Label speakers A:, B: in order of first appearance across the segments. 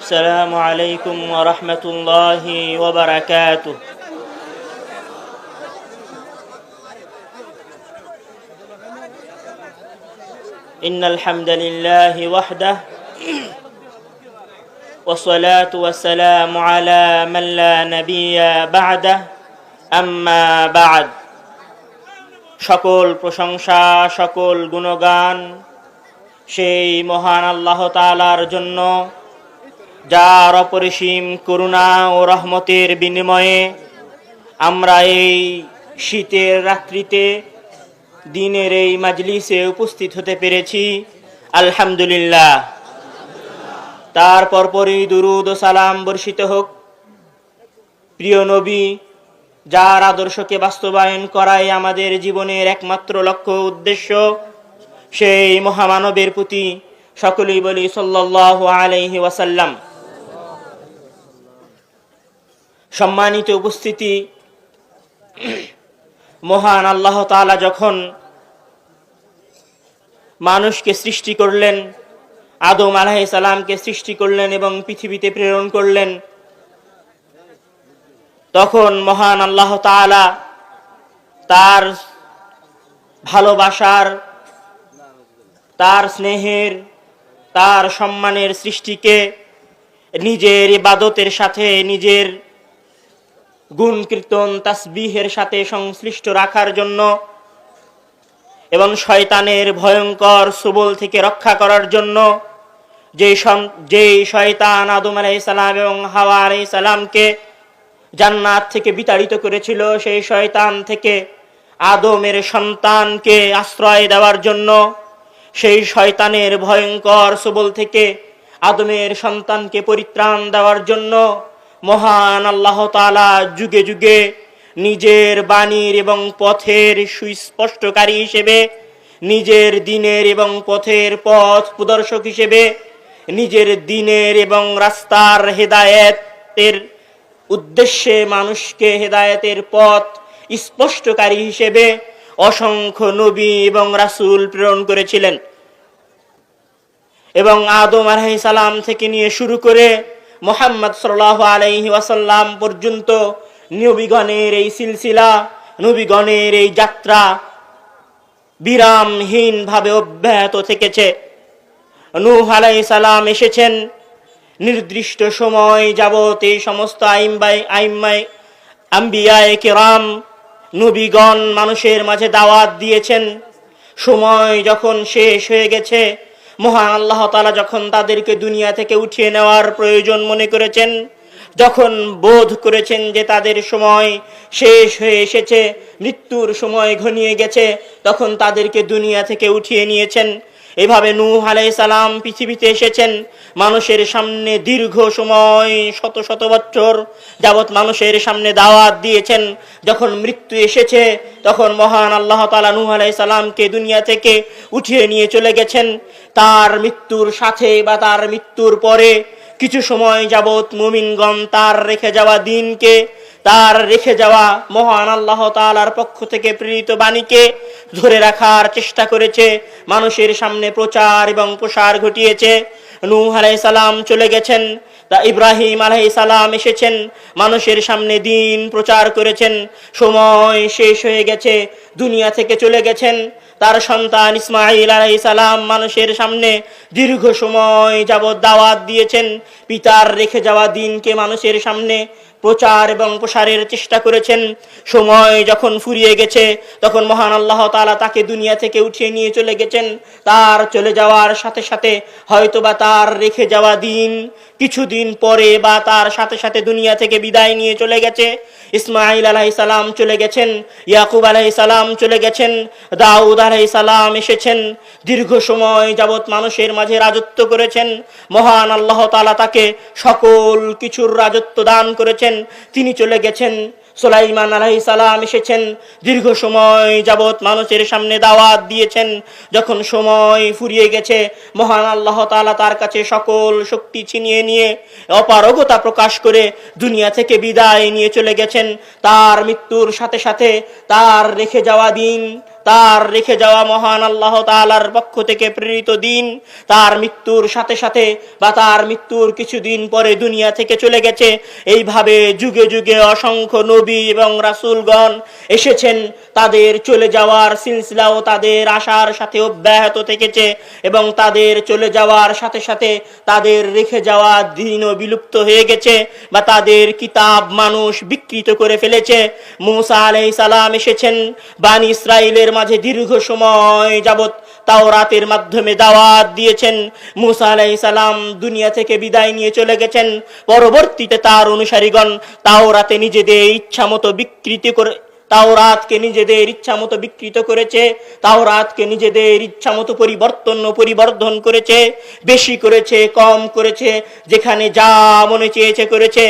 A: السلام عليكم ورحمة الله وبركاته إن الحمد لله وحده والصلاة والسلام على من لا نبي بعده أما بعد সকল প্রশংসা সকল গুণগান সেই মহান আল্লাহ তাআলার জন্য যার অপরিসীম করুণা ও রহমতের বিনিময়ে আমরা এই শীতের রাত্রিতে দিনের এই মাজলিসে উপস্থিত হতে পেরেছি। আলহামদুলিল্লাহ। তার পরপরই দুরুদ ও সালাম বর্ষিত হোক। প্রিয় নবী, যার আদর্শকে বাস্তবায়ন করাই আমাদের জীবনের একমাত্র লক্ষ্য উদ্দেশ্য, সেই মহামানবের প্রতি সকলেই বলি সাল্লাল্লাহু আলাইহি ওয়াসাল্লাম। সম্মানিত উপস্থিতি। মহান আল্লাহ তাআলা যখন মানুষকে সৃষ্টি করলেন, আদম আলাহি সালামকে সৃষ্টি করলেন এবং পৃথিবীতে প্রেরণ করলেন, তখন মহান আল্লাহ তাআলা তার ভালোবাসার, তার স্নেহের, তার সম্মানের সৃষ্টিকে নিজের ইবাদতের সাথে নিজের গুণ কীর্তন তাসবিহের সাথে সংশ্লিষ্ট রাখার জন্য এবং শয়তানের ভয়ঙ্কর সুবল থেকে রক্ষা করার জন্য যে যেই শয়তান আদম আলাইসালাম এবং হাওয়া আলাইসালামকে জান্নাত থেকে বিতাড়িত করেছিল, সেই শয়তান থেকে আদমের সন্তানকে আশ্রয় দেওয়ার জন্য সেই শয়তানের ভয়ঙ্কর সবল থেকে আদমের সন্তানকে পরিত্রাণ দেওয়ার জন্য মহান আল্লাহ তালা যুগে যুগে নিজের বাণীর এবং পথের সুস্পষ্টকারী হিসেবে, নিজের দিনের এবং পথের পথ প্রদর্শক হিসেবে, নিজের দিনের এবং রাস্তার হেদায়েতের উদ্দেশ্যে মানুষকে হেদায়েতের পথ স্পষ্টকারী হিসেবে অসংখ্য নবী এবং রাসূল প্রেরণ করেছিলেন। এবং আদম আলাহি সালাম থেকে নিয়ে শুরু করে মোহাম্মদ সাল্লাহ আলাইহি ওয়াসাল্লাম পর্যন্ত নবীগণের এই সিলসিলা, নবীগণের এই যাত্রা বিরামহীন ভাবে অব্যাহত থেকেছে। নূহ আলাইহিস সালাম এসেছেন নির্দিষ্ট সময় যাবত এই সমস্ত আইম্বাই আইম্মাই আম্বিয়ায় কেরাম নবীগণ মানুষের মাঝে দাওয়াত দিয়েছেন। সময় যখন শেষ হয়ে গেছে মহান আল্লাহ তালা যখন তাদেরকে দুনিয়া থেকে উঠিয়ে নেওয়ার প্রয়োজন মনে করেছেন, যখন বোধ করেছেন যে তাদের সময় শেষ হয়ে এসেছে, মৃত্যুর সময় ঘনিয়ে গেছে, তখন তাদেরকে দুনিয়া থেকে উঠিয়ে নিয়েছেন। এভাবে নূহ সালাম পৃথিবীতে এসেছেন। মানুষের সামনে দীর্ঘ সময়, শত শত বছর যাবৎ মানুষের সামনে দাওয়াত দিয়েছেন। যখন মৃত্যু এসেছে, তখন মহান আল্লাহ তালা নূহ সালামকে দুনিয়া থেকে উঠিয়ে নিয়ে চলে গেছেন। তার মৃত্যুর সাথে বা তার মৃত্যুর পরে কিছু সময় যাবৎ মুমিনগণ তার রেখে যাওয়া দিনকে তার রেখে যাওয়া মহান আল্লাহ তালার পক্ষ থেকে প্রেরিত বাণীকে ধরে রাখার চেষ্টা করেছে। মানুষের সামনে প্রচার এবং প্রসার ঘটিয়েছে। নূহ আলাই সালাম চলে গেছেন তা ইব্রাহিম আলাই সালাম এসেছেন, মানুষের সামনে দিন প্রচার করেছেন। সময় শেষ হয়ে গেছে, দুনিয়া থেকে চলে গেছেন। তার সন্তান ইসমাইল আলাই সালাম মানুষের সামনে দীর্ঘ সময় যাবৎ দাওয়াত দিয়েছেন। পিতার রেখে যাওয়া দিনকে মানুষের সামনে প্রচার এবং প্রসারের চেষ্টা করেছেন। সময় যখন ফুরিয়ে গেছে, তখন মহান আল্লাহ তালা তাকে দুনিয়া থেকে উঠিয়ে নিয়ে চলে গেছেন। তার চলে যাওয়ার সাথে সাথে হয়তোবা তার রেখে যাওয়া দিন কিছুদিন পরে বা তার সাথে সাথে দুনিয়া থেকে বিদায় নিয়ে চলে গেছে। ইসমাইল সালাম চলে গেছেন, ইয়াকুব সালাম চলে গেছেন, দাউদ সালাম এসেছেন, দীর্ঘ সময় যাবৎ মানুষের মাঝে রাজত্ব করেছেন। মহান আল্লাহ তালা তাকে সকল কিছুর রাজত্ব দান করেছেন। তিনি চলে গেছেন। সোলাইমান আলাহি সালাম এসেছেন, দীর্ঘ সময় যাবৎ মানুষের সামনে দাওয়াত দিয়েছেন। যখন সময় ফুরিয়ে গেছে, মহান আল্লাহ তালা তার কাছে সকল শক্তি ছিনিয়ে নিয়ে অপারগতা প্রকাশ করে দুনিয়া থেকে বিদায় নিয়ে চলে গেছেন। তার মৃত্যুর সাথে সাথে তার রেখে যাওয়া দিন তার রেখে যাওয়া মহান আল্লাহ তাআলার পক্ষ থেকে প্রেরিত দিন, তার মৃত্যুর সাথে সাথে বা তার মৃত্যুর কিছুদিন পরে দুনিয়া থেকে চলে গেছে। এইভাবে যুগে যুগে অসংখ্য নবী এবং রাসূলগণ এসেছেন। তাদের চলে যাওয়ার সিলসিলাও তাদের আসার সাথে অব্যাহত থেকেছে এবং তাদের চলে যাওয়ার সাথে সাথে তাদের রেখে যাওয়া দিনও বিলুপ্ত হয়ে গেছে বা তাদের কিতাব মানুষ বিকৃত করে ফেলেছে। মুসা আলাইহিস সালাম এসেছেন। বানি ইসরায়েলের মাঝে দীর্ঘ সময় যাবৎ তাও রাতের মাধ্যমে দাওয়াত দিয়েছেন। মুসা আলাই সালাম দুনিয়া থেকে বিদায় নিয়ে চলে গেছেন। পরবর্তীতে তার অনুসারীগণ তাও রাতে নিজেদের ইচ্ছা মতো বিকৃতি করে তাওরাতকে নিজেদের ইচ্ছা মতো বিকৃত করেছে, তাওরাতকে নিজেদের ইচ্ছা মতো পরিবর্তন পরিবর্ধন করেছে, বেশি করেছে, কম করেছে, যেখানে যা মনে চেয়েছে করেছে।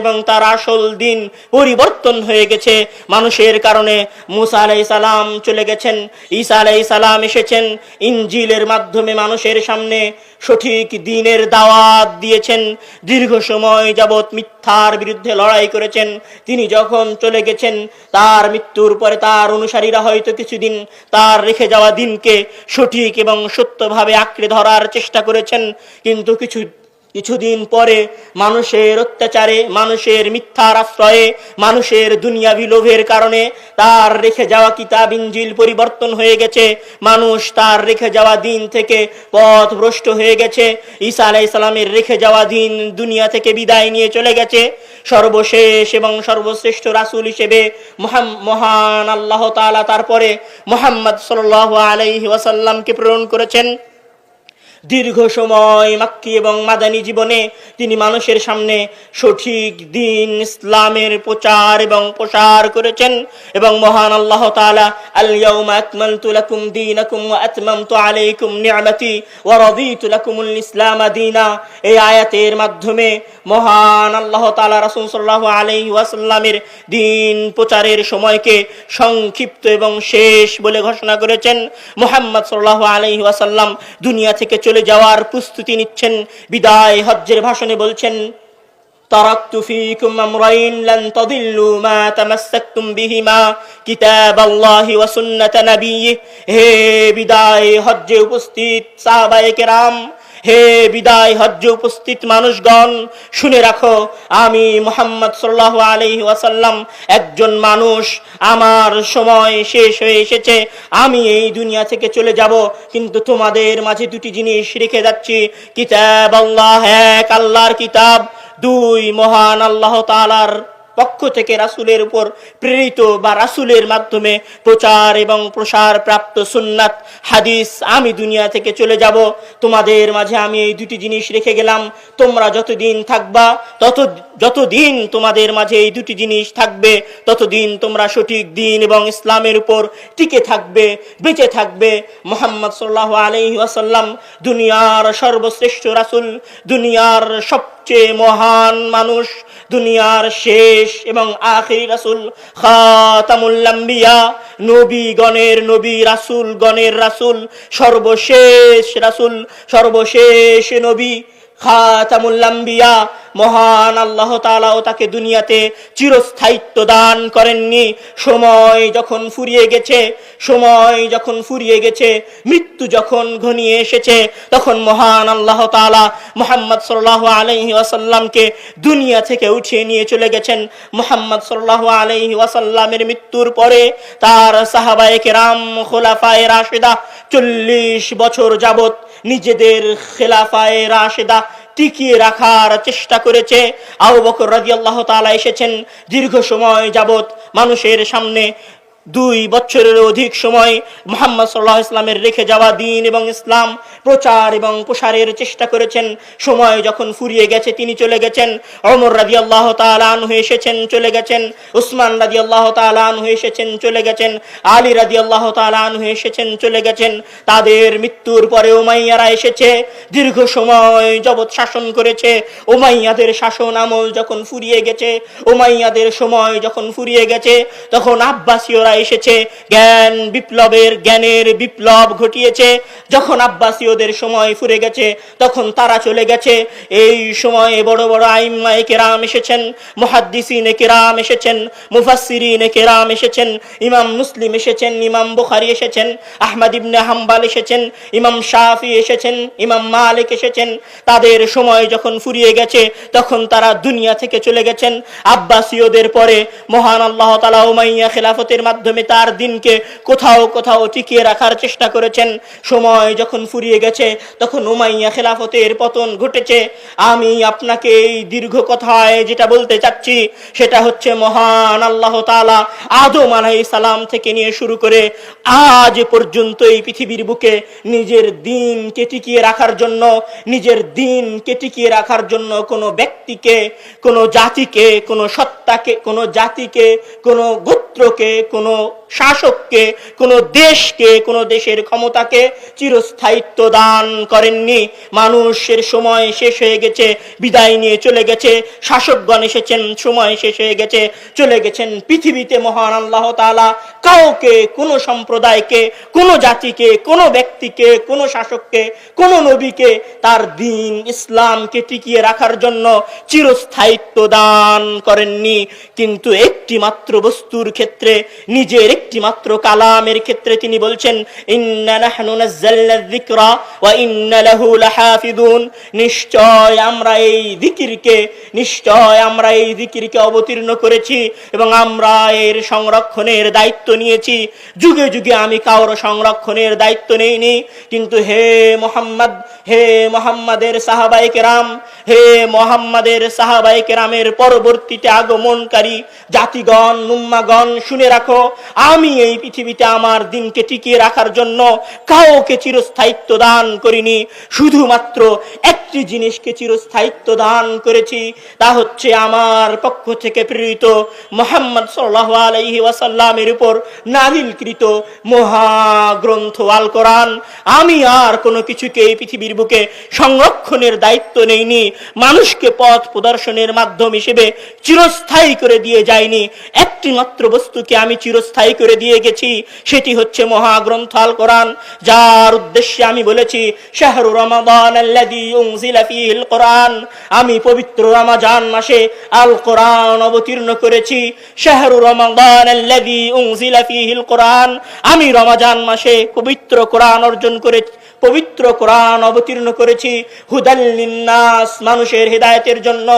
A: এবং তার আসল দিন পরিবর্তন হয়ে গেছে। মানুষের কারণে মুসা আলাই সালাম চলে গেছেন, ঈসা আলাই সালাম এসেছেন, ইনজিলের মাধ্যমে মানুষের সামনে সঠিক দিনের দাওয়াত দিয়েছেন। দীর্ঘ সময় যাবৎ মিথ্যার বিরুদ্ধে লড়াই করেছেন। তিনি যখন চলে গেছেন, তার মৃত্যুর পরে তার অনুসারীরা হয়তো কিছুদিন তার রেখে যাওয়া দিনকে সঠিক এবং সত্যভাবে আঁকড়ে ধরার চেষ্টা করেছেন, কিন্তু কিছু কিছুদিন পরে মানুষের অত্যাচারে, মানুষের মিথ্যার আশ্রয়ে, মানুষের দুনিয়াবি লোভের কারণে তার রেখে যাওয়া কিতাব ইঞ্জিল পরিবর্তন হয়ে গেছে। মানুষ তার রেখে যাওয়া দিন থেকে পথ ভ্রষ্ট হয়ে গেছে। ঈসা আলাই সালামের রেখে যাওয়া দিন দুনিয়া থেকে বিদায় নিয়ে চলে গেছে। সর্বশেষ এবং সর্বশ্রেষ্ঠ রাসূল হিসেবে মহান আল্লাহ তাআলা তারপরে মোহাম্মদ সাল্লাল্লাহু আলাইহি ওয়াসাল্লামকে প্রেরণ করেছেন। দীর্ঘ সময় মাক্কি এবং মাদানী জীবনে তিনি মানুষের সামনে সঠিক দিন, ইসলামের প্রচার এবং প্রসার করেছেন এবং মহান আল্লাহ তাআলা আল ইয়াউমা আকমালতু লাকুম দীনাকুম ওয়া আতমামতু আলাইকুম নি'মাতি ওয়া রাদিতু লাকুমুল ইসলাম দীনা। এই আয়াতের মাধ্যমে মহান আল্লাহ তাআলা রাসূল সাল্লাল্লাহু আলাইহি ওয়াসাল্লামের দিন প্রচারের সময়কে সংক্ষিপ্ত এবং শেষ বলে ঘোষণা করেছেন। মুহাম্মদ সাল্লাল্লাহু আলাইহি ওয়াসাল্লাম দুনিয়া থেকে চলে যাওয়ার প্রস্তুতি নিচ্ছেন বিদায় হজ্জের ভাষণে বলছেন تركت فيكم أمرين لن تضلوا ما تمسكتم بهما كتاب الله وسنة نبيه হে বিদায় হজ্জে উপস্থিত সাহাবায়ে কেরাম হে বিদায় হজ্জে উপস্থিত মানুষগণ, শুনে রাখো, আমি মোহাম্মদ সাল্লাহ আলহি ওয়াসাল্লাম একজন মানুষ, আমার সময় শেষ হয়ে এসেছে, আমি এই দুনিয়া থেকে চলে যাব, কিন্তু তোমাদের মাঝে দুটি জিনিস রেখে যাচ্ছি, কিতাব আল্লাহ এক, আল্লাহর কিতাব, দুই মহান আল্লাহ তালার পক্ষ থেকে রাসূলের উপর প্রেরিত বা রাসুলের মাধ্যমে প্রচার এবং প্রসার প্রাপ্ত সুন্নাত, হাদিস আমি দুনিয়া থেকে চলে যাব। তোমাদের মাঝে আমি এই দুটি জিনিস রেখে গেলাম। তোমরা যতদিন থাকবা, তত, যতদিন তোমাদের মাঝে এই দুটি জিনিস থাকবে, ততদিন তোমরা সঠিক দিন এবং ইসলামের উপর টিকে থাকবে, বেঁচে থাকবে। মোহাম্মদ সাল্লাহ আলহি ওয়াসাল্লাম দুনিয়ার সর্বশ্রেষ্ঠ রাসূল, দুনিয়ার সবচেয়ে মহান মানুষ দুনিয়ার শেষ এবং আখির রাসুল খাতামুল্লাম্বিয়া আম্বিয়া নবী গণের নবী রাসূল, গণের রাসুল, সর্বশেষ রাসুল, সর্বশেষ নবী খাতামুল আম্বিয়া। মহান আল্লাহ তাআলাও তাকে দুনিয়াতে চিরস্থায়িত্ব দান করেননি। সময় যখন ফুরিয়ে গেছে, সময় যখন ফুরিয়ে গেছে, মৃত্যু যখন ঘনিয়ে এসেছে, তখন মহান আল্লাহ তাআলা মোহাম্মদ সাল্লাল্লাহু আলাইহি ওয়াসাল্লামকে দুনিয়া থেকে উঠিয়ে নিয়ে চলে গেছেন। মোহাম্মদ সাল্লাল্লাহু আলাইহি ওয়াসাল্লামের মৃত্যুর পরে তার সাহাবায়ে কেরাম, খোলাফায়ে রাশিদা চল্লিশ বছর যাবত নিজেদের খেলাফায়ে রাশেদা টিকিয়ে রাখার চেষ্টা করেছে। আবু বকর রাজি আল্লাহ তালা এসেছেন। দীর্ঘ সময় যাবত মানুষের সামনে দুই বছরের অধিক সময় মোহাম্মদ সাল্লাহ ইসলামের রেখে যাওয়া দিন এবং ইসলাম প্রচার এবং প্রসারের চেষ্টা করেছেন। সময় যখন ফুরিয়ে গেছে, তিনি চলে গেছেন। অমর রাজি আল্লাহ তালান হয়ে এসেছেন, চলে গেছেন। উসমান রাজি আল্লাহ তালান হয়ে এসেছেন, চলে গেছেন। আলী রাজি আল্লাহ তালান হয়ে এসেছেন, চলে গেছেন। তাদের মৃত্যুর পরে ওমাইয়ারা এসেছে। দীর্ঘ সময় জগৎ শাসন করেছে। ওমাইয়াদের শাসন আমল যখন ফুরিয়ে গেছে ওমাইয়াদের সময় যখন ফুরিয়ে গেছে, তখন আব্বাসীয়রা এসেছে, জ্ঞান বিপ্লবের জ্ঞানের বিপ্লব ঘটিয়েছে। যখন আব্বাসীয়দের সময় ফুরে গেছে, তখন তারা চলে গেছে। এই সময়ে বড় বড় আইম্মায়ে কেরাম এসেছেন, মুহাদ্দিসিনে কেরাম এসেছেন, মুফাসসিরিনে কেরাম এসেছেন, ইমাম মুসলিম এসেছেন, ইমাম বুখারী এসেছেন, আহমদ ইবনে হাম্বাল এসেছেন, ইমাম শাফি এসেছেন, ইমাম মালিক এসেছেন। তাদের সময় যখন ফুরিয়ে গেছে, তখন তারা দুনিয়া থেকে চলে গেছেন। আব্বাসীয়দের পরে মহান আল্লাহ তালা উমাইয়া খেলাফতের মাধ্যমে তার দিনকে কোথাও কোথাও টিকিয়ে রাখার চেষ্টা করেছেন। সময় যখন ফুরিয়ে গেছে, তখন উমাইয়া খেলাফতের পতন ঘটেছে। আমি আপনাকে এই দীর্ঘ কথায় যেটা বলতে চাচ্ছি, সেটা হচ্ছে মহান আল্লাহ তালা আদম আলাই সালাম থেকে নিয়ে শুরু করে আজ পর্যন্ত এই পৃথিবীর বুকে নিজের দিনকে টিকিয়ে রাখার জন্য, নিজের দিনকে টিকিয়ে রাখার জন্য কোনো ব্যক্তিকে, কোনো জাতিকে, কোনো সত্তাকে কোনো জাতিকে, কোনো গোত্রকে, কোনো শাসককে, কোনো দেশকে, কোনো দেশের ক্ষমতাকে চিরস্থায়িত্ব দান করেননি। মানুষের সময় শেষ হয়ে গেছে, বিদায় নিয়ে চলে গেছে, শাসকগণ এসেছেন, সময় শেষ হয়ে গেছে, চলে গেছেন পৃথিবীতে মহান আল্লাহ তাআলা। কাউকে, কোনো সম্প্রদায়কে, কোনো জাতিকে, কোনো ব্যক্তিকে, কোনো শাসককে, কোনো নবীকে তার দিন ইসলামকে টিকিয়ে রাখার জন্য চিরস্থায়িত্ব দান করেননি। কিন্তু একটি মাত্র বস্তুর ক্ষেত্রে, নিজের একটি মাত্র কালামের ক্ষেত্রে তিনি বলছেন, ইন্না নাহনু নাযালনা যিকরা ওয়া ইন্না লাহু লাহাফিদুন নিশ্চয় আমরা এই যিকিরকে, নিশ্চয় আমরা এই যিকিরকে অবতীর্ণ করেছি এবং আমরা এর সংরক্ষণের দায়িত্ব নিয়েছি। যুগে যুগে আমি কারও সংরক্ষণের দায়িত্ব নেইনি, কিন্তু হে মোহাম্মদ, হে মোহাম্মদের সাহাবাই কেরাম, হে মোহাম্মদের সাহাবাই কেরামের পরবর্তীতে আগমনকারী জাতিগণ নুম্মাগণ শুনে রাখো, আমি এই পৃথিবীতে আমার দিনকে টিকিয়ে রাখার জন্য কাউকে চিরস্থায়িত্ব দান করিনি। শুধুমাত্র একটি জিনিসকে চিরস্থায়িত্ব দান করেছি, তা হচ্ছে আমার পক্ষ থেকে প্রেরিত মোহাম্মদ সাল্লাহ আলাইহি ওয়াসাল্লামের উপর নাজিলকৃত মহাগ্রন্থ আল কোরআন আমি আর কোনো কিছুকে এই পৃথিবীর বুকে সংরক্ষণের দায়িত্ব নেইনি। মানুষকে পথ প্রদর্শনের মাধ্যম হিসেবে চিরস্থায়ী করে দিয়ে যায়নি। একটি মাত্র বস্তুকে আমি চিরস্থায়ী করে দিয়ে গেছি, সেটি হচ্ছে মহাগ্রন্থ আল কোরআন, যার উদ্দেশ্যে আমি বলেছি, শাহরু রমাদান কোরআন। আমি পবিত্র রমাজান মাসে আল কোরআন অবতীর্ণ করেছি, শাহরু রমাদান কোরআন। আমি রমাজান মাসে পবিত্র কোরআন অর্জন করে পবিত্র কোরআন অবতীর্ণ করেছি। হুদাল্লিন্নাস মানুষের হেদায়তের জন্য।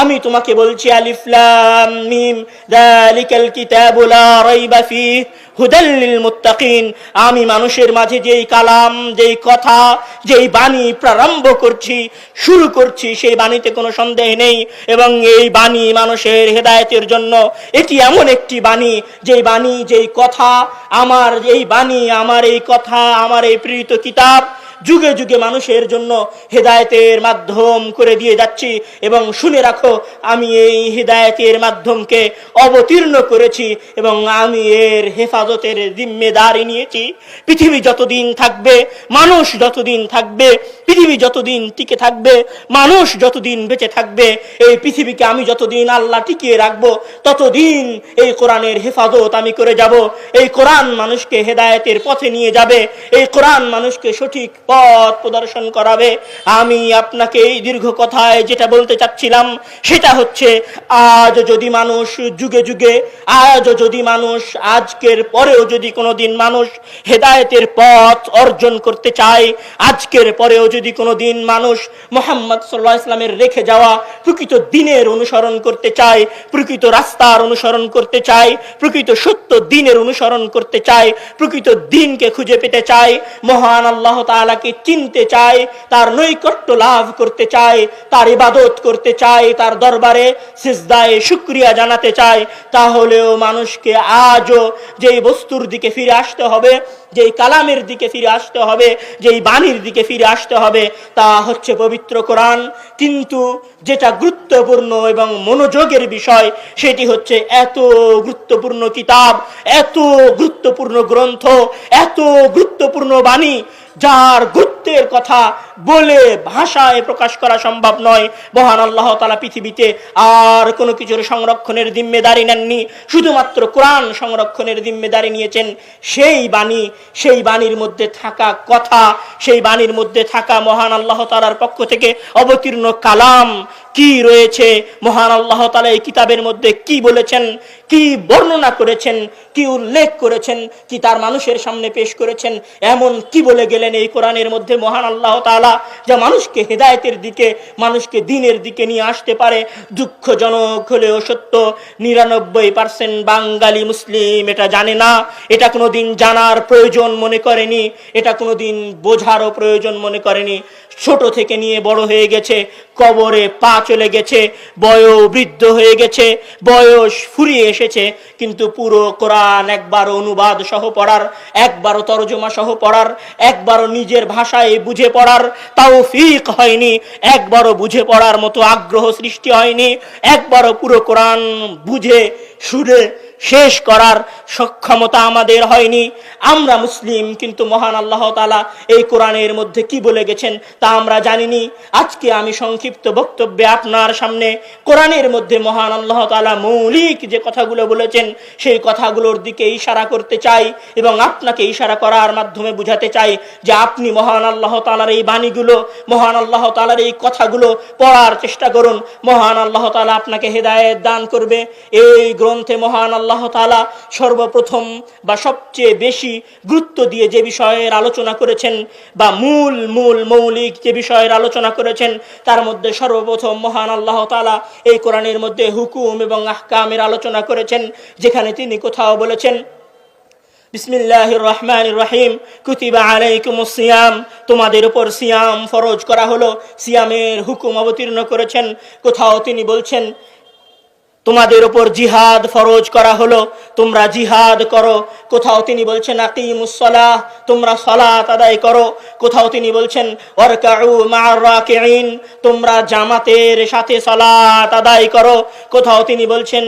A: আমি তোমাকে বলছি আলিফলাম মিম দালিকাল কিতাবুলা রাইবা ফীহ। হুদাল্লিল মুত্তাকিন। আমি মানুষের মাঝে যেই কালাম, যেই কথা, যেই বাণী প্রারম্ভ করছি, শুরু করছি, সেই বাণীতে কোনো সন্দেহ নেই। এবং এই বাণী মানুষের হেদায়তের জন্য এটি এমন একটি বাণী, যেই বাণী, যেই কথা, আমার এই বাণী, আমার এই কথা, আমার এই প্রেরিত কিতাব যুগে যুগে মানুষের জন্য হেদায়তের মাধ্যম করে দিয়ে যাচ্ছি এবং শুনে রাখো, আমি এই হেদায়তের মাধ্যমকে অবতীর্ণ করেছি এবং আমি এর হেফাজতের জিম্মেদারি নিয়েছি। পৃথিবী যতদিন থাকবে, মানুষ যতদিন থাকবে, পৃথিবী যতদিন টিকে থাকবে, মানুষ যতদিন বেঁচে থাকবে, এই পৃথিবীকে আমি যতদিন আল্লাহ টিকিয়ে রাখব, ততদিন এই কোরআনের হেফাজত আমি করে যাব। এই কোরআন মানুষকে হেদায়তের পথে নিয়ে যাবে, এই কোরআন মানুষকে সঠিক পথ প্রদর্শন করাবে। আমি আপনাকে এই দীর্ঘ কথায় যেটা বলতে চাচ্ছিলাম, সেটা হচ্ছে, আজ যদি মানুষ যুগে যুগে, আজ যদি মানুষ আজকের পরেও যদি কোনোদিন মানুষ হেদায়েতের পথ অর্জন করতে চায়, আজকের পরেও যদি কোনোদিন মানুষ মোহাম্মদ সাল্লাহ ইসলামের রেখে যাওয়া প্রকৃত দিনের অনুসরণ করতে চায়, প্রকৃত রাস্তার অনুসরণ করতে চায়, প্রকৃত সত্য দিনের অনুসরণ করতে চায়, প্রকৃত দিনকে খুঁজে পেতে চায়, মহান আল্লাহ তাআলাকে চিনতে চায়, তার নৈকট্য লাভ করতে চায়, তার ইবাদত করতে চায়, তার দরবারে সিজদায় শুক্রিয়া জানাতে চায়। তাহলেও মানুষকে আজও যেই বস্তুর দিকে ফিরে আসতে হবে, যেই কালামের দিকে ফিরে আসতে হবে, যেই বাণীর দিকে ফিরে আসতে হবে, তা হচ্ছে পবিত্র কোরআন। কিন্তু যেটা গুরুত্বপূর্ণ এবং মনোযোগের বিষয়, সেটি হচ্ছে এত গুরুত্বপূর্ণ কিতাব, এত গুরুত্বপূর্ণ গ্রন্থ, এত গুরুত্বপূর্ণ বাণী যার গুরুত্বের কথা বলে ভাষায় প্রকাশ করা সম্ভব নয়। মহান আল্লাহ তালা পৃথিবীতে আর কোনো কিছুর সংরক্ষণের জিম্মেদারি নেননি। শুধুমাত্র কোরআন সংরক্ষণের জিম্মেদারি নিয়েছেন। সেই বাণী, সেই বাণীর মধ্যে থাকা কথা, সেই বাণীর মধ্যে থাকা মহান আল্লাহ তালার পক্ষ থেকে অবতীর্ণ কালাম কি রয়েছে? মহান আল্লাহ তালা এই কিতাবের মধ্যে কি বলেছেন? কি বর্ণনা করেছেন, কি উল্লেখ করেছেন, কি তার মানুষের সামনে পেশ করেছেন, এমন কি বলে গেলেন এই কোরআনের মধ্যে মহান আল্লাহ তালা যা মানুষকে হেদায়েতের দিকে, মানুষকে দিনের দিকে নিয়ে আসতে পারে। দুঃখজনক হলেও সত্য, নিরানব্বই পার্সেন্ট বাঙালি মুসলিম এটা জানে না। এটা কোনোদিন জানার প্রয়োজন মনে করেনি, এটা কোনোদিন বোঝারও প্রয়োজন মনে করেনি। ছোট থেকে নিয়ে বড় হয়ে গেছে, কবরে পা চলে গেছে বয়ো বৃদ্ধ হয়ে গেছে, বয়স ফুরিয়ে এসেছে, কিন্তু পুরো কোরআন একবার অনুবাদ সহ পড়ার একবারও তরজমা সহ পড়ার একবারও নিজের ভাষায় বুঝে পড়ার তাও ফিক হয়নি, একবারও বুঝে পড়ার মতো আগ্রহ সৃষ্টি হয়নি, একবারও পুরো কোরআন বুঝে সুরে শেষ করার সক্ষমতা আমাদের হয়নি। আমরা মুসলিম, কিন্তু মহান আল্লাহ তালা এই কোরআনের মধ্যে কি বলে গেছেন তা আমরা জানিনি। আজকে আমি সংক্ষিপ্ত বক্তব্যে আপনার সামনে কোরআনের মধ্যে মহান আল্লাহ তালা মৌলিক যে কথাগুলো বলেছেন, সেই কথাগুলোর দিকে ইশারা করতে চাই এবং আপনাকে ইশারা করার মাধ্যমে বুঝাতে চাই যে আপনি মহান আল্লাহ তালার এই বাণীগুলো, মহান আল্লাহ তালার এই কথাগুলো পড়ার চেষ্টা করুন। মহান আল্লাহ তালা আপনাকে হেদায়েত দান করবে। এই গ্রন্থে মহান আল্লাহ তালা সর্বপ্রথম বা সবচেয়ে বেশি গুরুত্ব দিয়ে যে বিষয়ের আলোচনা করেছেন বা মূল মূল, মৌলিক যে বিষয়ের আলোচনা করেছেন, তার মধ্যে সর্বপ্রথম মহান আল্লাহ তালা এই কোরআনের মধ্যে হুকুম এবং আহকামের আলোচনা করেছেন, যেখানে তিনি কোথাও বলেছেন, বিসমিল্লাহির রহমানির রহিম, কুতিবা আলাইকুম সিয়াম তোমাদের উপর সিয়াম ফরজ করা হলো, সিয়ামের হুকুম অবতীর্ণ করেছেন। কোথাও তিনি বলছেন তোমাদের উপর জিহাদ ফরজ করা হলো। তোমরা জিহাদ করো। কোথাও তিনি বলছেন আকিমুসলাহ তোমরা সলাত আদায় করো। কোথাও তিনি বলছেন তোমরা জামাতের সাথে সলাত আদায় করো। কোথাও তিনি বলছেন,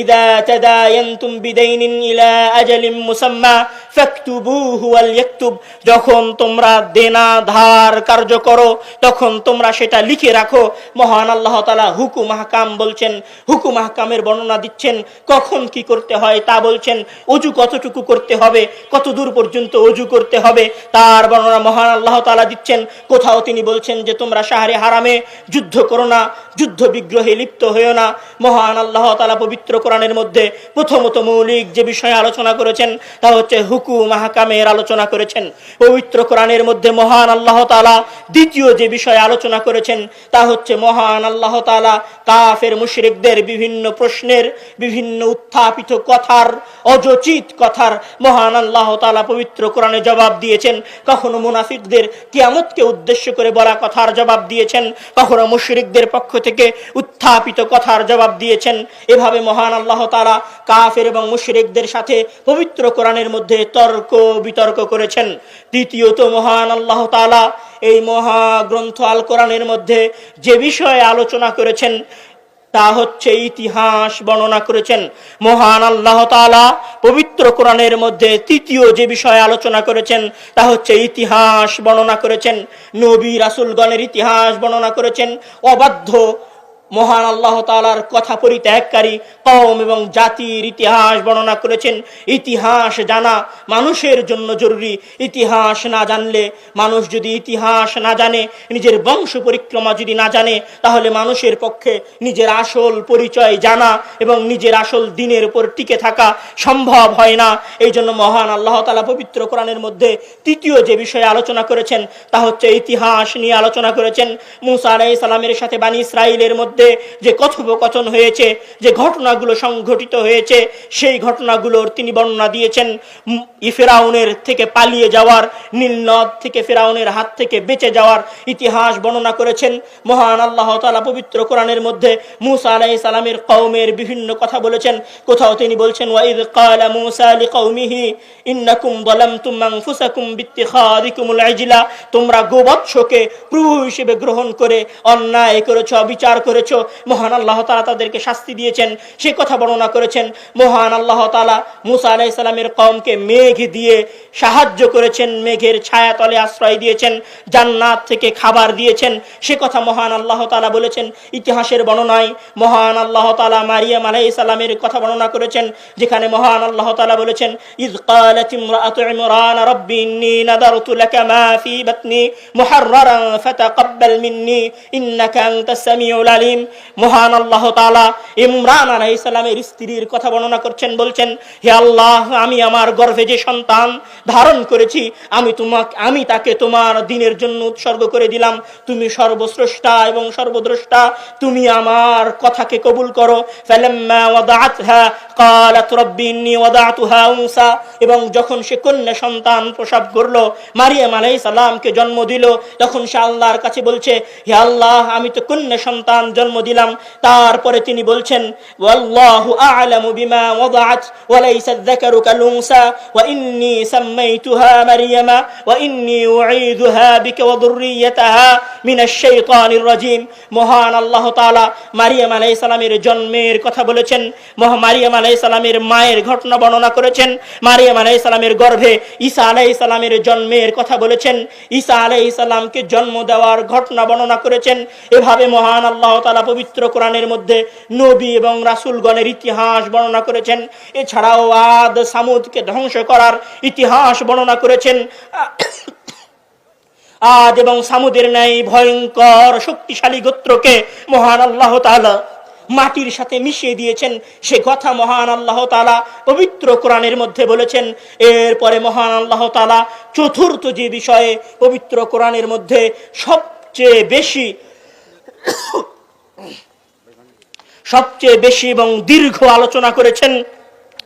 A: ইদা তাদায়ানতুম বিদাইনিন ইলা আজালিম মুসাম্মা ফাকতুবুহু ওয়াল ইয়াকতুব যখন তোমরা দেনা ধার কার্য করো, তখন তোমরা সেটা লিখে রাখো। মহান আল্লাহ তাআলা হুকুম হাকাম বলছেন হুকুম হাকামের বর্ণনা দিচ্ছেন, কখন কি করতে হয় তা বলছেন, অজু কতটুকু করতে হবে কত দূর পর্যন্ত অজু করতে হবে, তার বর্ণনা মহান আল্লাহ তালা দিচ্ছেন। কোথাও তিনি বলছেন যে, তোমরা শাহরে হারামে যুদ্ধ করো না, যুদ্ধ বিগ্রহে লিপ্ত হয়েও না। মহান আল্লাহ তালা পবিত্র কোরআনের মধ্যে প্রথমত মৌলিক যে বিষয়ে আলোচনা করেছেন, তা হচ্ছে হুকুম হাকামের আলোচনা করেছেন। পবিত্র কোরআনের মধ্যে মহান আল্লাহ তালা দ্বিতীয় যে বিষয়ে আলোচনা করেছেন, তা হচ্ছে মহান আল্লাহ তালা কাফের মুশরিকদের বিভিন্ন প্রশ্নের বিভিন্ন উত্থাপিত কথার, অযচিত কথার মহান আল্লাহ তালা পবিত্র কোরআনে জবাব দিয়েছেন। কখনো মুনাফিকদের কিয়ামতকে উদ্দেশ্য করে বলা কথার জবাব দিয়েছেন, কখনো মুশরিকদের পক্ষ থেকে উত্থাপিত কথার জবাব দিয়েছেন। এভাবে মহান আল্লাহ তাআলা কাফের এবং মুশরিকদের সাথে পবিত্র কোরআনের মধ্যে তর্ক বিতর্ক করেছেন। দ্বিতীয়ত মহান আল্লাহ তাআলা এই মহাগ্রন্থ আল কোরআনের মধ্যে যে বিষয়ে আলোচনা করেছেন তা হচ্ছে ইতিহাস বর্ণনা করেছেন। মহান আল্লাহ তালা পবিত্র কোরআনের মধ্যে তৃতীয় যে বিষয়ে আলোচনা করেছেন, তা হচ্ছে ইতিহাস বর্ণনা করেছেন। নবী রাসুলগণের ইতিহাস বর্ণনা করেছেন। অবাধ্য মহান আল্লাহ তাআলার কথা পরিত্যাগকারী কম এবং জাতির ইতিহাস বর্ণনা করেছেন। ইতিহাস জানা মানুষের জন্য জরুরি। ইতিহাস না জানলে মানুষ যদি ইতিহাস না জানে, নিজের বংশ পরিক্রমা যদি না জানে, তাহলে মানুষের পক্ষে নিজের আসল পরিচয় জানা এবং নিজের আসল দিনের উপর টিকে থাকা সম্ভব হয় না। এই জন্য মহান আল্লাহ তাআলা পবিত্র কোরআনের মধ্যে তৃতীয় যে বিষয়ে আলোচনা করেছেন, তা হচ্ছে ইতিহাস নিয়ে আলোচনা করেছেন। মুসা আলাইহিস সালামের সাথে বানী ইসরাইলের মধ্যে যে কথোপকথন হয়েছে, যে ঘটনাগুলো সংঘটিত হয়েছে, সেই ঘটনাগুলোর তিনি বর্ণনা দিয়েছেন ফেরাউনের থেকে পালিয়ে যাওয়ার নীলনদ থেকে ফেরাউনের হাত থেকে বেঁচে যাওয়ার ইতিহাস বর্ণনা করেছেন। মহান আল্লাহ তালা পবিত্র কোরআনের মধ্যে মুসা আলাইহিস সালামের কওমের বিভিন্ন কথা বলেছেন। কোথাও তিনি বলছেন, ওয়াইদ ক্বালা মুসা আলী কৌমিহি ইন্নাকুম যালামতুম আনফুসাকুম বিত্তিখাদিকুমুল ইজলা। তোমরা গোবৎসকে প্রভু হিসেবে গ্রহণ করে, অন্যায় করেছ, অবিচার করেছ করেছো মহান আল্লাহ তালা তাদেরকে শাস্তি দিয়েছেন সে কথা বর্ণনা করেছেন মহান আল্লাহ তালা মুসা আলাহ ইসলামের কমকে মেঘ দিয়ে সাহায্য করেছেন মেঘের ছায়া তলে আশ্রয় দিয়েছেন জান্নাত থেকে খাবার দিয়েছেন সে কথা মহান আল্লাহ তালা বলেছেন ইতিহাসের বর্ণনায় মহান আল্লাহ তালা মারিয়াম আলাই ইসলামের কথা বর্ণনা করেছেন যেখানে মহান আল্লাহ তালা বলেছেন ইদ قالت امرأة عمران رب إني نذرت لك ما في بطني محررا فتقبل مني إنك أنت السميع العليم মহান আল্লাহ তাআলা ইমরান আলাইহিস সালামের স্ত্রীর কথা বর্ণনা করছেন বলছেন হে আল্লাহ আমি আমার গর্ভে যে সন্তান ধারণ করেছি আমি তোমাকে আমি তাকে তোমার দিনের জন্য উৎসর্গ করে দিলাম তুমি সর্বশ্রেষ্ঠা এবং সর্বদ্রষ্টা তুমি আমার কথাকে কবুল করো ফালাম্মা ওয়াদাআতহা قالت رب إني وضعتها أنثى এবং যখন সে কন্যা সন্তান প্রসব করলো মারিয়াম আলাইহিস সালামকে জন্ম দিল তখন সে আল্লাহর কাছে বলছে হে আল্লাহ আমি তো কন্যা সন্তান জন্ম দিলাম। তারপরে তিনি বলছেন মহান আল্লাহ তাআলা মারিয়াম আলাইহিস সালামের জন্মের কথা বলেছেন মারিয়াম আলাইহিস সালামের মায়ের ঘটনা বর্ণনা করেছেন, মারিয়াম আলাইহিস সালামের গর্ভে ঈসা আলাইহিস সালামের জন্মের কথা বলেছেন, ঈসা আলাইহিস সালামকে জন্ম দেওয়ার ঘটনা বর্ণনা করেছেন। এভাবে মহান আল্লাহ তাআলা পবিত্র কোরআনের মধ্যে নবী এবং রাসূলগণের ইতিহাস বর্ণনা করেছেন। এছাড়াও আদ, সামুদকে ধ্বংস করার ইতিহাস বর্ণনা করেছেন। আদ এবং সামুদের ন্যায় ভয়ঙ্কর, শক্তিশালী গোত্রকে মহান আল্লাহ তাআলা মাটির সাথে মিশিয়ে দিয়েছেন। সে কথা মহান আল্লাহ তালা পবিত্র কোরআনের মধ্যে বলেছেন। এরপরে মহান আল্লাহ তালা চতুর্থ যে বিষয়ে পবিত্র কোরআনের মধ্যে সবচেয়ে বেশি সবচেয়ে বেশি এবং দীর্ঘ আলোচনা করেছেন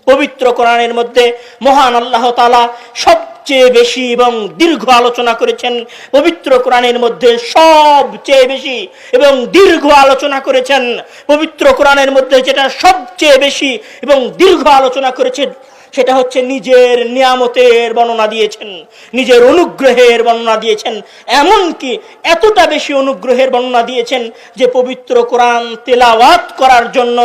A: পবিত্র কোরআনের মধ্যে মহান আল্লাহ তালা সবচেয়ে বেশি এবং দীর্ঘ আলোচনা করেছেন। পবিত্র কোরআনের মধ্যে সবচেয়ে বেশি এবং দীর্ঘ আলোচনা করেছেন। পবিত্র কোরআনের মধ্যে যেটা সবচেয়ে বেশি এবং দীর্ঘ আলোচনা করেছেন সেটা হচ্ছে নিজের নিয়ামতের বর্ণনা দিয়েছেন, নিজের অনুগ্রহের বর্ণনা দিয়েছেন। এমনকি এতটা বেশি অনুগ্রহের বর্ণনা দিয়েছেন যে পবিত্র কোরআন তেলাওয়াত করার জন্য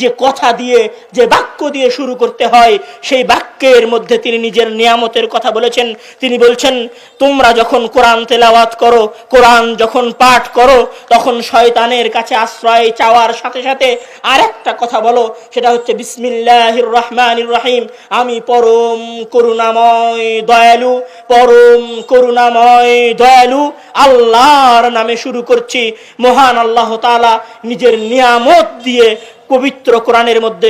A: যে কথা দিয়ে, যে বাক্য দিয়ে শুরু করতে হয়, সেই বাক্যের মধ্যে তিনি নিজের নিয়ামতের কথা বলেছেন। তিনি বলছেন, তোমরা যখন কোরআন তেলাওয়াত করো, কোরআন যখন পাঠ করো, তখন শয়তানের কাছে আশ্রয় চাওয়ার সাথে সাথে আরেকটা কথা বলো, সেটা হচ্ছে বিসমিল্লাহির রহমানির রহিম। আমি পরম করুণাময় দয়ালু, পরম করুণাময় দয়ালু। আল্লাহর নামে শুরু করছি। মহান আল্লাহ তালা নিজের নিয়ামত দিয়ে পবিত্র কোরআনের মধ্যে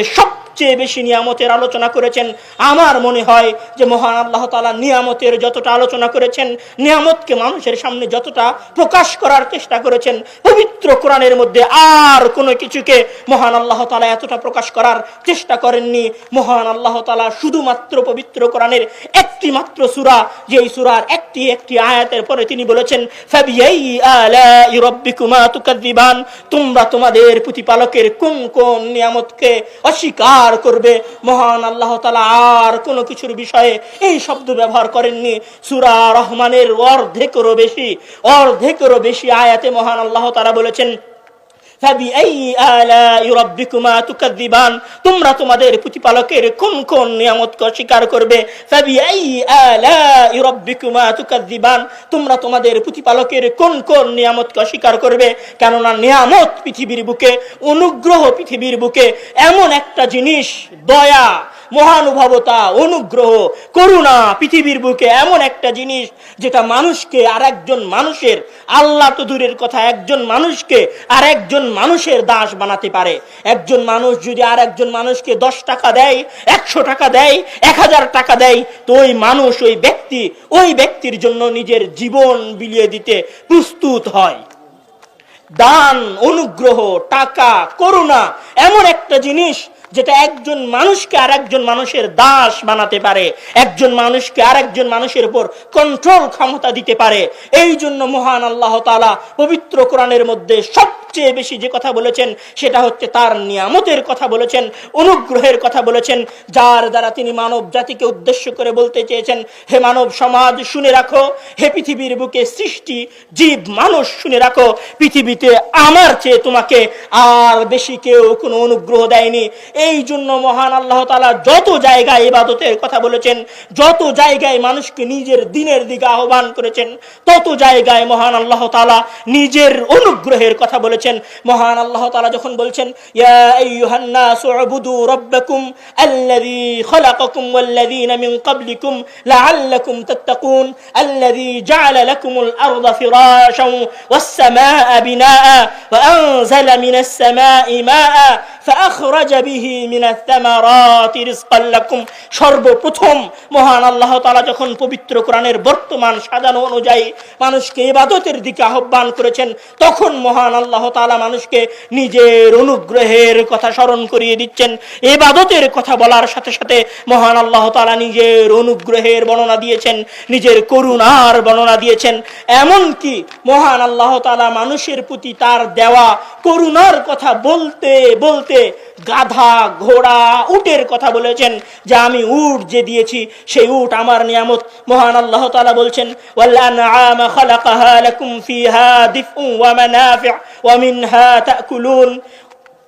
A: সবচেয়ে বেশি নিয়ামতের আলোচনা করেছেন। আমার মনে হয় যে মহান আল্লাহ তালা নিয়ামতের যতটা আলোচনা করেছেন, নিয়ামতকে মানুষের সামনে যতটা প্রকাশ করার চেষ্টা করেছেন, পবিত্র কোরআনের মধ্যে আর কোনো কিছুকে মহান আল্লাহ তালা এতটা প্রকাশ করার চেষ্টা করেননি। মহান আল্লাহ তালা শুধুমাত্র পবিত্র কোরআনের একটি মাত্র সুরা, যেই সুরার একটি একটি আয়াতের পরে তিনি বলেছেন তোমরা তোমাদের প্রতিপালকের কোন কোন নিয়ামতকে অস্বীকার করবে। মহান আল্লাহ তালা আর কোনো কিছুর বিষয়ে এই শব্দ ব্যবহার করেননি। সুরা রহমানের অর্ধেকেরও বেশি অর্ধেকেরও বেশি আয়াতে মহান আল্লাহ তালা বলেছেন তোমরা তোমাদের প্রতিপালকের কোন কোন নিয়ামত স্বীকার করবে? তোমরা তোমাদের প্রতিপালকের কোন কোন নিয়ামতকে স্বীকার করবে? কেননা নিয়ামত পৃথিবীর বুকে, অনুগ্রহ পৃথিবীর বুকে এমন একটা জিনিস, দয়া। মহানুভবতা, অনুগ্রহ, করুণা পৃথিবীর বুকে এমন একটা জিনিস যেটা মানুষকে আর একজন মানুষের, আল্লাহ তো দূরের কথা, একজন মানুষকে আর একজন মানুষের দাস বানাতে পারে। একজন মানুষ যদি আর একজন মানুষকে দশ টাকা দেয়, একশো টাকা দেয়, এক হাজার টাকা দেয়, তো ওই মানুষ, ওই ব্যক্তি, ওই ব্যক্তির জন্য নিজের জীবন বিলিয়ে দিতে প্রস্তুত হয়। দান, অনুগ্রহ, টাকা, করুণা এমন একটা জিনিস যেটা একজন মানুষকে আর একজন মানুষের দাস বানাতে পারে, একজন মানুষকে আর একজন মানুষের উপর কন্ট্রোল ক্ষমতা দিতে পারে। এই জন্য মহান আল্লাহ তালা পবিত্র কোরআনের মধ্যে সবচেয়ে বেশি যে কথা বলেছেন, সেটা হচ্ছে তার নিয়ামতের কথা বলেছেন, অনুগ্রহের কথা বলেছেন, যার দ্বারা তিনি মানব জাতিকে উদ্দেশ্য করে বলতে চেয়েছেন, হে মানব সমাজ, শুনে রাখো, হে পৃথিবীর বুকে সৃষ্টি, জীব, মানুষ, শুনে রাখো, পৃথিবীতে আমার চেয়ে তোমাকে আর বেশি কেউ কোনো অনুগ্রহ দেয়নি। এই জন্য মহান আল্লাহ তালা যত জায়গায় ইবাদতের কথা বলেছেন যত জায়গায় মানুষকে নিজের দিনের দিকে আহ্বান করেছেন তত জায়গায় মহান আল্লাহ তালা নিজের অনুগ্রহের কথা বলেছেন মহান আল্লাহ তালা যখন বলছেন ইয়া আইয়ুহান নাসু উবুদু রাব্বাকুম আল্লাযী খালাকাকুম ওয়াল্লাযীনা মিন ক্বাবলিকুম লাআল্লাকুম তাত্তাকুন আল্লাযী জাআলা লাকুমুল আরদা ফিরাশান ওয়াস সামাআ বিনাআ ওয়া আনজালা মিনাস সামাই মাআ فأخرج به সর্বপ্রথম মহান আল্লাহ তালা যখন পবিত্র কোরআনের বর্তমান সাজানো অনুযায়ী মানুষকে ইবাদতের দিকে আহ্বান করেছেন, তখন মহান আল্লাহ তালা মানুষকে নিজের অনুগ্রহের কথা স্মরণ করিয়ে দিচ্ছেন। এবাদতের কথা বলার সাথে সাথে মহান আল্লাহ তালা নিজের অনুগ্রহের বর্ণনা দিয়েছেন, নিজের করুণার বর্ণনা দিয়েছেন। এমন কি মহান আল্লাহ তালা মানুষের প্রতি তার দেওয়া করুণার কথা বলতে বলতে গাধা ঘোড়া উটের কথা বলেছেন, যে আমি উট যে দিয়েছি, সেই উট আমার নিয়ামত। মহান আল্লাহ তালা বলছেন ওয়াল্লানআমা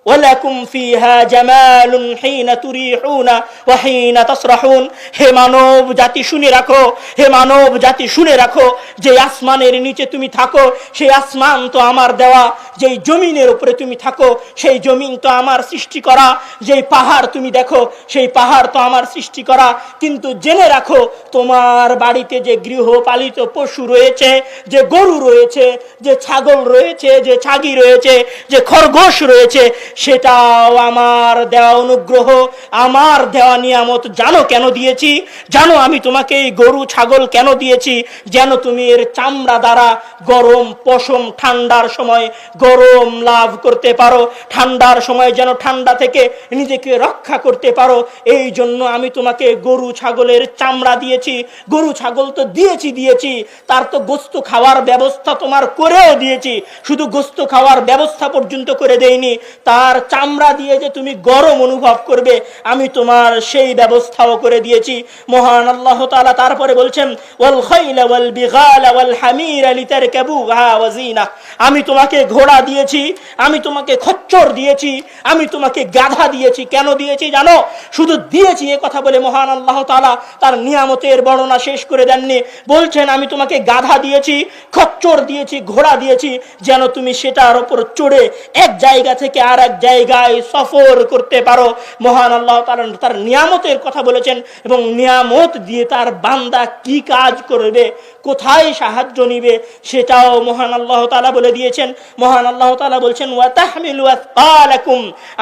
A: ওয়ালাকুম ফিহা জামালুন হিনা তুরিহুনা ওয়া হিনা তাসরাহুন। হে মানব জাতি শুনে রাখো, হে মানব জাতি শুনে রাখো, যে আসমানের নিচে তুমি থাকো, সেই আসমান তো আমার দেওয়া, যেই জমিনের উপরে তুমি থাকো, সেই জমিন তো আমার সৃষ্টি করা, যেই পাহাড় তুমি দেখো, সেই পাহাড় তো আমার সৃষ্টি করা। কিন্তু জেনে রাখো, তোমার বাড়িতে যে গৃহপালিত পশু রয়েছে, যে গরু রয়েছে, যে ছাগল রয়েছে, যে ছাগি রয়েছে, যে খরগোশ রয়েছে সেটাও আমার দেওয়া অনুগ্রহ, আমার দেওয়া নিয়ামত জানো কেন দিয়েছি? জানো আমি তোমাকে এই গরু, ছাগল কেন দিয়েছি? যেন তুমি এর চামড়া দ্বারা গরম, পশম, ঠান্ডার সময় গরম লাভ করতে পারো। ঠান্ডার সময় যেন ঠান্ডা থেকে নিজেকে রক্ষা করতে পারো। এই জন্য আমি তোমাকে গরু, ছাগলের চামড়া দিয়েছি। গরু, ছাগল তো দিয়েছি দিয়েছি। তার তো গোস্ত খাওয়ার ব্যবস্থা তোমার করেও দিয়েছি। শুধু গোস্ত খাওয়ার ব্যবস্থা পর্যন্ত করে দেইনি। তার চামড়া দিয়ে যে তুমি গরম অনুভব করবে, আমি তোমার সেই ব্যবস্থাও করে দিয়েছি। মহান আল্লাহ তাআলা তারপরে বলছেন, ওয়াল ওয়াল ওয়াল হামিরা আমি তোমাকে ঘোড়া দিয়েছি, আমি তোমাকে খচ্চর দিয়েছি, আমি তোমাকে গাধা দিয়েছি। কেন দিয়েছি জানো? শুধু দিয়েছি এ কথা বলে মহান আল্লাহ তাআলা তার নিয়ামতের বর্ণনা শেষ করে দেননি। বলছেন, আমি তোমাকে গাধা দিয়েছি, খচ্চর দিয়েছি, ঘোড়া দিয়েছি, যেন তুমি সেটার ওপর চড়ে এক জায়গা থেকে আর এক জায়গায় সফর করতে পারো। মহান আল্লাহ তাআলা তার নিয়ামতের কথা বলেছেন এবং নিয়ামত দিয়ে তার বান্দা কি কাজ করবে, কোথায় সাহায্য নিবে সেটাও মহান আল্লাহ তাআলা বলে দিয়েছেন। মহান আল্লাহ তাআলা বলছেন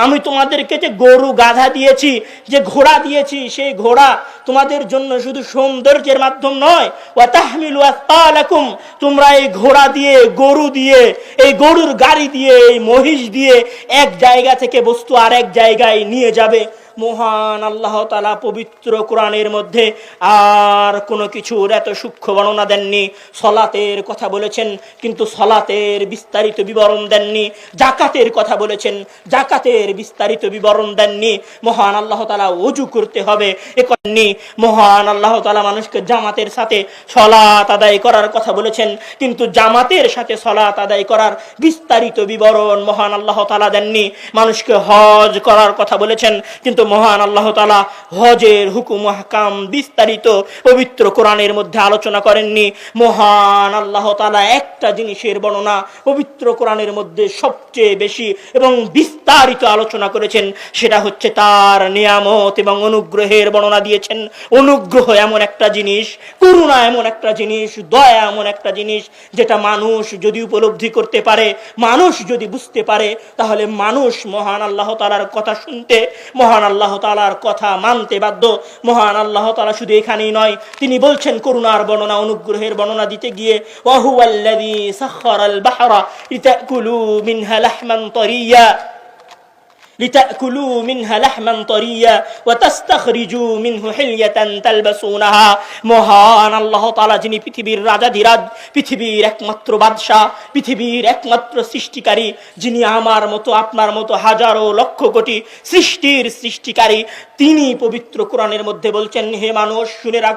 A: আমি তোমাদেরকে যে গরু গাধা দিয়েছি, যে ঘোড়া দিয়েছি, সেই ঘোড়া তোমাদের জন্য শুধু সৌন্দর্যের মাধ্যম নয়। ওয়া তাহমিলু আথকালাকুম তোমরা এই ঘোড়া দিয়ে, গরু দিয়ে, এই গরুর গাড়ি দিয়ে, এই মহিষ দিয়ে এক জায়গা থেকে বস্তু আরেক জায়গায় নিয়ে যাবে। মহান আল্লাহ তালা পবিত্র কোরআনের মধ্যে আর কোনো কিছুর এত সূক্ষ্ম বর্ণনা দেননি। সলাতের কথা বলেছেন, কিন্তু সলাতের বিস্তারিত বিবরণ দেননি। জাকাতের কথা বলেছেন জাকাতের বিস্তারিত বিবরণ দেননি। মহান আল্লাহ তালা অজু করতে হবে, এ করেননি। মহান আল্লাহ তালা মানুষকে জামাতের সাথে সলাত আদায় করার কথা বলেছেন, কিন্তু জামাতের সাথে সলাত আদায় করার বিস্তারিত বিবরণ মহান আল্লাহ তালা দেননি। মানুষকে হজ করার কথা বলেছেন, কিন্তু মহান আল্লাহ তালা হজের হুকুম হাকাম বিস্তারিত পবিত্র কোরআনের মধ্যে আলোচনা করেননি। মহান আল্লাহ তালা একটা জিনিসের বর্ণনা পবিত্র কোরআনের মধ্যে সবচেয়ে বেশি এবং বিস্তারিত আলোচনা করেছেন, সেটা হচ্ছে তার নিয়ামত এবং অনুগ্রহের বর্ণনা দিয়েছেন। অনুগ্রহ এমন একটা জিনিস, করুণা এমন একটা জিনিস, দয়া এমন একটা জিনিস যেটা মানুষ যদি উপলব্ধি করতে পারে, মানুষ যদি বুঝতে পারে, তাহলে মানুষ মহান আল্লাহ তালার কথা শুনতে, মহান আল্লাহ তালার কথা মানতে বাধ্য। মহান আল্লাহ তালা শুধু এখানেই নয়, তিনি বলছেন করুণার বর্ণনা, অনুগ্রহের বর্ণনা দিতে গিয়ে ওয়াহুয়াল্লাযী আল বাহরা ইতাকুলু মিনহা লাহমান তরিয়া। لتأكلوا منها لحما طريا وتستخرجوا منه حلية تلبسونها মহান আল্লাহ তাআলা যিনি পৃথিবীর রাজাধিরাজ পৃথিবীর একমাত্র বাদশাহ পৃথিবীর একমাত্র সৃষ্টিকারী যিনি আমার মতো আপনার মতো হাজারো লক্ষ কোটি সৃষ্টির সৃষ্টিকারী তিনি পবিত্র কোরআনের মধ্যে বলছেন হে মানুষ শুনে রাখো